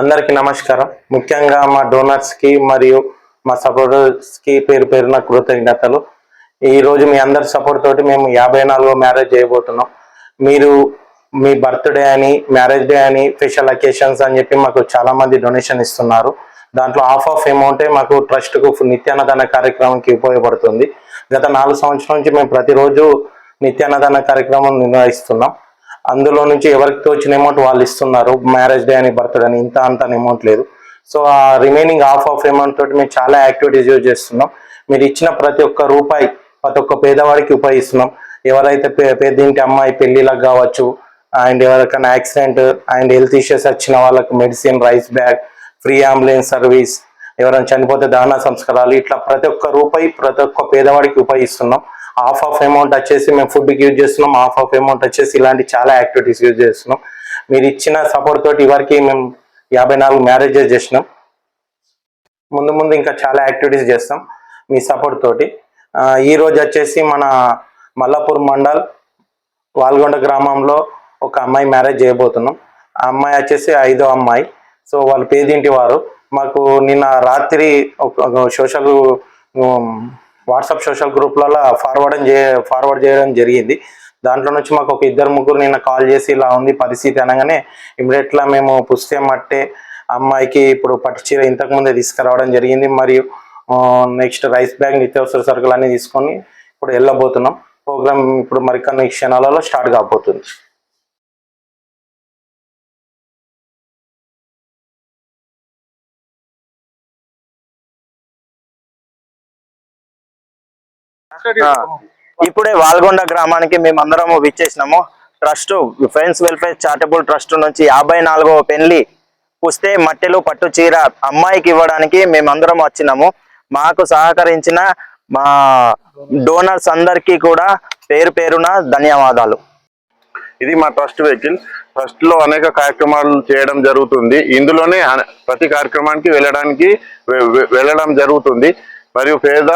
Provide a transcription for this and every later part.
అందరికీ నమస్కారం. ముఖ్యంగా మా డోనర్స్కి మరియు మా సపోర్టర్స్కి పేరు పేరున కృతజ్ఞతలు. ఈరోజు మీ అందరి సపోర్ట్ తోటి మేము యాభై నాలుగో మ్యారేజ్ చేయబోతున్నాం. మీరు మీ బర్త్డే అని మ్యారేజ్ డే అని స్పెషల్ అకేషన్స్ అని చెప్పి మాకు చాలామంది డొనేషన్ ఇస్తున్నారు. దాంట్లో హాఫ్ ఆఫ్ అమౌంటే మాకు ట్రస్ట్కు నిత్యాన్నదాన కార్యక్రమంకి ఉపయోగపడుతుంది. గత నాలుగు సంవత్సరం నుంచి మేము ప్రతిరోజు నిత్యాన్నదాన కార్యక్రమం నిర్వహిస్తున్నాం. అందులో నుంచి ఎవరికి తోచిన అమౌంట్ వాళ్ళు ఇస్తున్నారు మ్యారేజ్ డే అని బర్త్డే అని ఇంత అంత అమౌంట్ లేదు. సో ఆ రిమైనింగ్ హాఫ్ ఆఫ్ అమౌంట్ తోటి మేము చాలా యాక్టివిటీస్ యూజ్ చేస్తున్నాం. మీరు ఇచ్చిన ప్రతి ఒక్క రూపాయి ప్రతి ఒక్క పేదవాడికి ఉపయోగిస్తున్నాం. ఎవరైతే పే పేదింటి అమ్మాయి పెళ్ళిలకు కావచ్చు అండ్ ఎవరికైనా యాక్సిడెంట్ అండ్ హెల్త్ ఇష్యూస్ వచ్చిన వాళ్ళకి medicine rice bag free ambulance service ఎవరైనా చనిపోతే దాన సంస్కారాలు ఇట్లా ప్రతి ఒక్క రూపాయి ప్రతి ఒక్క పేదవాడికి ఉపయోగిస్తున్నాం. హాఫ్ ఆఫ్ అమౌంట్ వచ్చేసి మేము ఫుడ్కి యూజ్ చేస్తున్నాం హాఫ్ ఆఫ్ అమౌంట్ వచ్చేసి ఇలాంటి చాలా యాక్టివిటీస్ యూజ్ చేస్తున్నాం. మీరు ఇచ్చిన సపోర్ట్ తోటి ఇవరికి మేము యాభై నాలుగు మ్యారేజెస్ చేసినాం. ముందు ముందు ఇంకా చాలా యాక్టివిటీస్ చేస్తాం మీ సపోర్ట్ తోటి. ఈరోజు వచ్చేసి మన మల్లాపూర్ మండల్ వాల్గొండ గ్రామంలో ఒక అమ్మాయి మ్యారేజ్ చేయబోతున్నాం. ఆ అమ్మాయి వచ్చేసి ఐదో అమ్మాయి. సో వాళ్ళు పేదింటి వారు? మాకు నిన్న రాత్రి ఒక సోషల్ వాట్సాప్ సోషల్ గ్రూప్లలో ఫార్వర్డ్ చే ఫార్వర్డ్ చేయడం జరిగింది. దాంట్లో నుంచి మాకు ఒక ఇద్దరు ముగ్గురు నిన్న కాల్ చేసి ఇలా ఉంది పరిస్థితి అనగానే ఇమీడియట్లా మేము పుస్తే మట్టే అమ్మాయికి ఇప్పుడు పట్టు చీర ఇంతకు తీసుకురావడం జరిగింది. మరియు నెక్స్ట్ రైస్ బ్యాగ్ నిత్యావసర సరుకులు అన్నీ తీసుకొని ఇప్పుడు వెళ్ళబోతున్నాం. ప్రోగ్రామ్ ఇప్పుడు మరికొన్ని క్షణాలలో స్టార్ట్ కాబోతుంది. ఇప్పుడే వాల్గొండ గ్రామానికి మేము అందరము విచ్చేసినాము. Trust friends welfare charitable trust నుంచి యాభై నాలుగవ పెళ్ళి పుస్తే మట్టెలు పట్టు చీర అమ్మాయికి ఇవ్వడానికి మేమందరం వచ్చినాము. మాకు సహకరించిన మా డోనర్స్ అందరికీ కూడా పేరు పేరున ధన్యవాదాలు. ఇది మా ట్రస్ట్ వెహికల్ ట్రస్ట్లో అనేక కార్యక్రమాలు చేయడం జరుగుతుంది. ఇందులోనే ప్రతి కార్యక్రమానికి వెళ్ళడానికి వెళ్ళడం జరుగుతుంది. మరియు పేద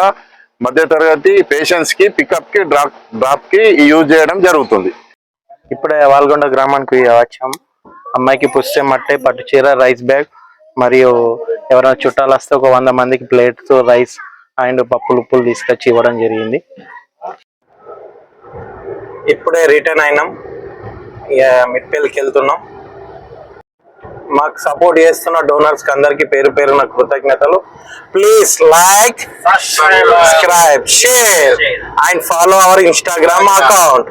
మధ్యతరగతి పేషెంట్స్కి పికప్కి డ్రాప్ డ్రాప్కి యూజ్ చేయడం జరుగుతుంది. ఇప్పుడే వాల్గొండ గ్రామానికి వచ్చాం. అమ్మాయికి పుస్తే మట్టే పట్టు చీర రైస్ బ్యాగ్ మరియు ఎవరైనా చుట్టాలు వస్తే ఒక వంద మందికి ప్లేట్స్ రైస్ అండ్ పప్పులు ఉప్పులు తీసుకొచ్చి ఇవ్వడం జరిగింది. ఇప్పుడే రిటర్న్ అయినాం. ఇక మిట్పల్లికి వెళ్తున్నాం. మాకు సపోర్ట్ చేస్తున్న డోనర్స్కి అందరికి పేరు పేరున కృతజ్ఞతలు. Please like subscribe share and follow our Instagram account